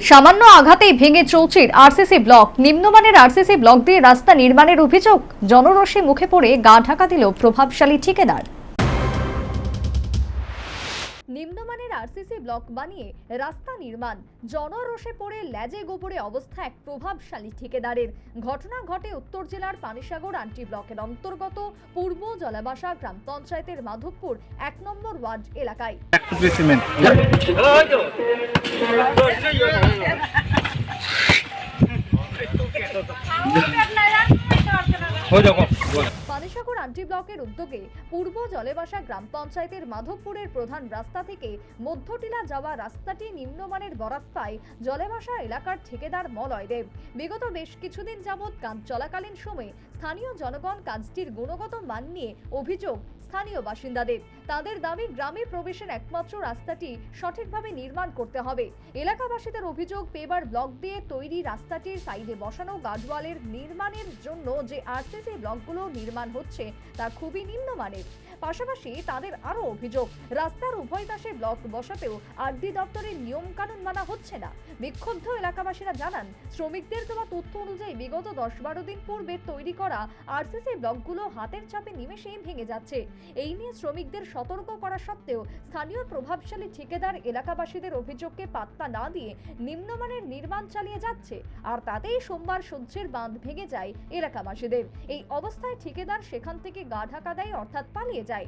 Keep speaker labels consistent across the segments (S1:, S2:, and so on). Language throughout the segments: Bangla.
S1: সামান্য আঘাতেই ভেঙে চৌচির আরসিসি ব্লক। নিম্নমানের আরসিসি ব্লক দিয়ে রাস্তা নির্মাণের অভিযোগ, জনরোষে মুখে পড়ে গা ঢাকা দিল প্রভাবশালী ঠিকাদার। নিম্নমানের আরসিসি ব্লক বানিয়ে রাস্তা নির্মাণ। জনরোষে পড়ে ল্যাজে গোবরে অবস্থা এক প্রভাবশালী ঠিকাদারের। ঘটনা ঘটে উত্তর জেলার পানিসাগর আন্টি ব্লকের অন্তর্গত পূর্ব জলাবাসা গ্রাম পঞ্চায়েতের মাধবপুর, এক নম্বর ওয়ার্ড এলাকায়। আন্টি ব্লকের উদ্যোগে পূর্ব জলেবাসা গ্রাম পঞ্চায়েতের মাধবপুরের প্রধান রাস্তা থেকে মধ্যটিলা যাওয়া রাস্তাটি নিম্নমানের বরাত পায় জলেবাসা এলাকার ঠিকাদার মলয় দেব বিগত বেশ কিছুদিন যাবৎ কাজ চলাকালীন সময়ে স্থানীয় জনগণ কাজটির গুণগত মান নিয়ে অভিযোগ স্থানীয় বাসিন্দাদের। তাদের দাবি, গ্রামে প্রবেশের একমাত্র রাস্তাটি সঠিকভাবে নির্মাণ করতে হবে। এলাকাবাসীদের অভিযোগ, পেবার ব্লক দিয়ে তৈরি রাস্তাটির সাইডে বসানো গার্ডওয়ালের নির্মাণের জন্য যে আরসিসি ব্লকগুলো নির্মাণ হচ্ছে, তা খুবই নিম্নমানের। পাশাপাশি তাদের আরও অভিযোগ, রাস্তার উভয় পাশে ব্লক বসাতেও আরডি দপ্তরের নিয়মকানুন মানা হচ্ছে না। বিক্ষুব্ধ এলাকাবাসীরা জানান, শ্রমিকদের দেওয়া তথ্য অনুযায়ী বিগত দশ বারো দিন পূর্বে তৈরি করা আরসিসি ব্লকগুলো হাতের চাপে নিমেষেই ভেঙে যাচ্ছে। এই নিয়ে শ্রমিকদের সতর্ক করা সত্ত্বেও স্থানীয় প্রভাবশালী ঠিকাদার এলাকাবাসীদের অভিযোগকে পাত্তা না দিয়ে নিম্নমানের নির্মাণ চালিয়ে যাচ্ছে আর তাতেই সোমবার সহ্যের বাঁধ ভেঙে যায় এলাকাবাসীদের। এই অবস্থায় ঠিকাদার সেখান থেকে গা ঢাকা দেয় অর্থাৎ পালিয়ে যায়।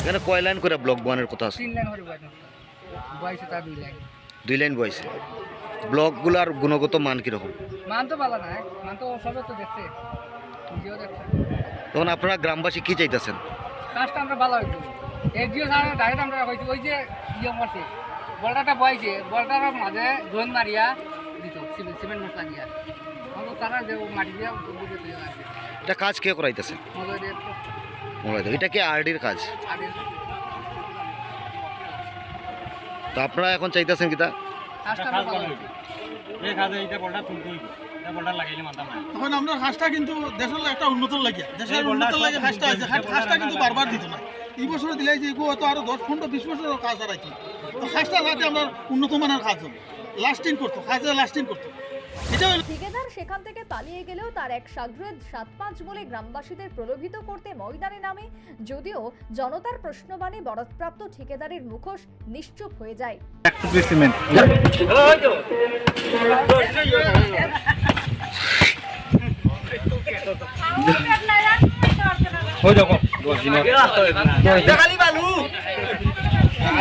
S2: এখানে কয় লাইন করে ব্লক বানের কথা আছে?
S3: তিন লাইন করে বয়স বয়সে তার দুই লাইন।
S2: দুই লাইন বয়সে। ব্লকগুলার গুণগত মান কীরকম?
S3: মান তো ভালো না মান তো সবে তো দেখছে নিজেও দেখছে।
S2: তখন আপনারা গ্রামবাসী কি চাইতেছেন?
S3: কাজটা আমরা ভালো হইতো এসডিও স্যার ডাইরেক্ট আমরা হয়েছি ওই যে ইয়ে মারছে বলটাটা বয়ছে বলটার মাঝে জোন মারিয়া দিত সিমেন্ট সিমেন্ট মশলা দিয়া। তারা যে মাটি দিয়া
S2: এটা কাজ কে করাইতেছে? মোবাইল এটা কি আরডির কাজ? তো আপনারা এখন চাইতেছেন কিতা
S3: কাজটা ভালো হইতো
S4: এই কাজে এইটা বলটা তুলতে হইব।
S5: তখন আমরা হাঁসটা কিন্তু দেশের একটা উন্নত লাগিয়া দেশের উন্নত লাগে হাঁসটা আছে। হাঁসটা কিন্তু বারবার দিত না। এই বছর দিলাই যে হয়তো আরও দশ পনেরো বিশ বছর কাজ হারাইছি। তো হাঁসটা যাতে আমরা উন্নত মানের কাজ হবে। লাস্টিং করতো কাজে লাস্টিং করতো।
S1: ঠিকাদার সেখান থেকে পালিয়ে গেলেও তার এক সাগরেদ সাত পাঁচ বলে গ্রামবাসীদের প্রলোভিত করতে ময়দানে নামে যদিও জনতার প্রশ্নবাণী বরাদপ্রাপ্ত ঠিকাদারের মুখোশ নিশ্চুপ হয়ে যায়
S4: টুকরি সিমেন্ট হয়ে যাব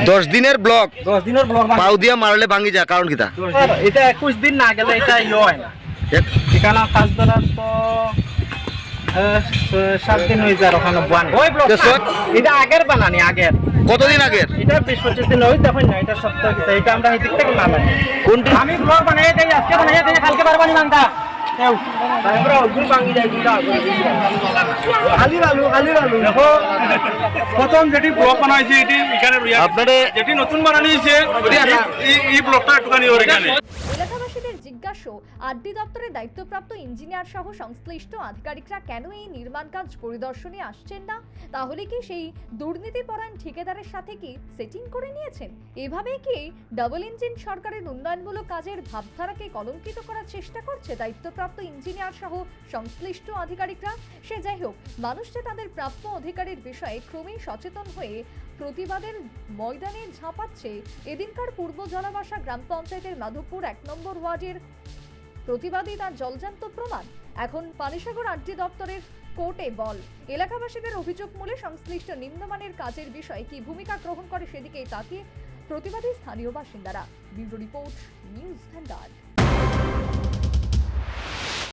S4: দশ দিনের
S2: ব্লক।
S4: দশ দিনের ব্লক
S2: পাউ দিয়া মারলে ভাঙি যা কারণ কিতা
S4: এটা একুশ দিন না গেলে এটা ইয়ে হয় না। ঠিকানা কাজ ধরার তো সাত দিন হয়ে যায় ওখানে বান
S2: দেশত?
S4: এটা আগের বানানি আগের
S2: কতদিন আগের
S4: এটা বিশ পঁচিশ দিন ওই দেখুন না এটা সপ্তাহ এটা আমরা এই দিক থেকে না বানাই আমি ব্লগ বানাই আজকে বানাই কালকে পারবানি মানতা খালি বালু খালি বালু দেখো প্রথম যেটি ব্লক বানাইছে এটি এখানে যেটি নতুন বানানি এই ব্লকটা একটুখানি ওর এখানে
S1: এলাকাবাসীদের আরডি দপ্তরের দায়িত্বপ্রাপ্ত ইঞ্জিনিয়ার সহ সংশ্লিষ্ট আধিকারিকরা কেন এই নির্মাণ কাজ পরিদর্শনে আসছেন না? তাহলে কি সেই দুর্নীতিপরায়ণ ঠিকাদারের সাথে কি সেটিং করে নিয়েছেন? এভাবে কি ডাবল ইঞ্জিন সরকারের উন্নয়নমূলক কাজের ভাবধারাকে কলঙ্কিত করার চেষ্টা করছে দায়িত্বপ্রাপ্ত ইঞ্জিনিয়ার সহ সংশ্লিষ্ট আধিকারিকরা। সে যাই হোক মানুষ যে তাদের প্রাপ্য অধিকারের বিষয়ে ক্রমেই সচেতন হয়ে প্রতিবাদের ময়দানে ঝাঁপাচ্ছে এদিনকার পূর্ব জলাবাসা গ্রাম পঞ্চায়েতের মাধবপুর এক নম্বর ওয়ার্ডের। প্রতিবাদী তার জলজান্ত প্রমাণ। এখন পানিসাগর আড্ডি দপ্তরের কোর্টে বল। এলাকাবাসীদের অভিযোগ মূলে সংশ্লিষ্ট নিম্নমানের কাজের বিষয়ে কি ভূমিকা গ্রহণ করে সেদিকেই তাকিয়ে প্রতিবাদী স্থানীয় বাসিন্দারা। Bureau report, news van der